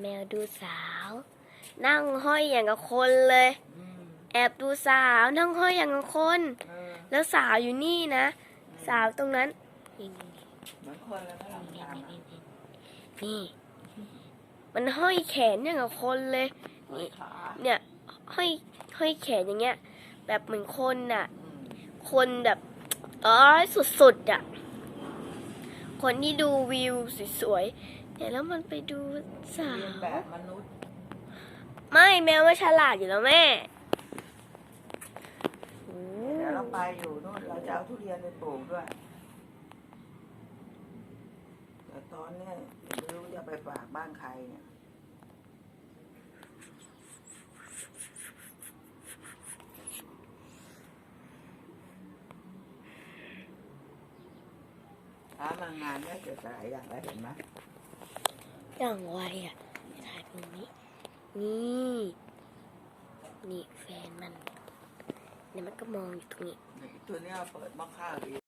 แมวดูสาว นั่งห้อยอย่างกับคนเลยอืมแอบดูสาวนั่งห้อยอย่างกับคนเออแล้วสาวอยู่นี่นะ สาวตรงนั้น นี่นี่เหมือนคนแล้วนะนี่ตามนี่อะนี่นี่ มันห้อยแขนอย่างกับคนเลยนี่ขาเนี่ยห้อยห้อยแขนอย่างเงี้ย แบบเหมือนคนน่ะอืมคนแบบเอ้ยสุดๆอะ คนที่ดูวิวสวยๆ เนี่ยแล้วมันไปดูสาเรียนวแบบมนุษย์ไม่แมวไม่ฉลาดอยู่แล้วแม่โอ้เดี๋ยวเราไปอยู่นู่นเราจะเอาทุเรียนไปปลูกด้วย แต่ตอนเนี้ยไม่รู้จะไปฝากบ้านใครเนี่ยถ้ามางานเนี่ยเกิดหลายอย่างแล้วเห็นไหม อย่างไวอะถ่ายตรงนี้ นี่นี่แฟนมัน เนี่ยมันก็มองอยู่ตรงนี้ ตัวเนี้ยเปิดม้อข้าวดี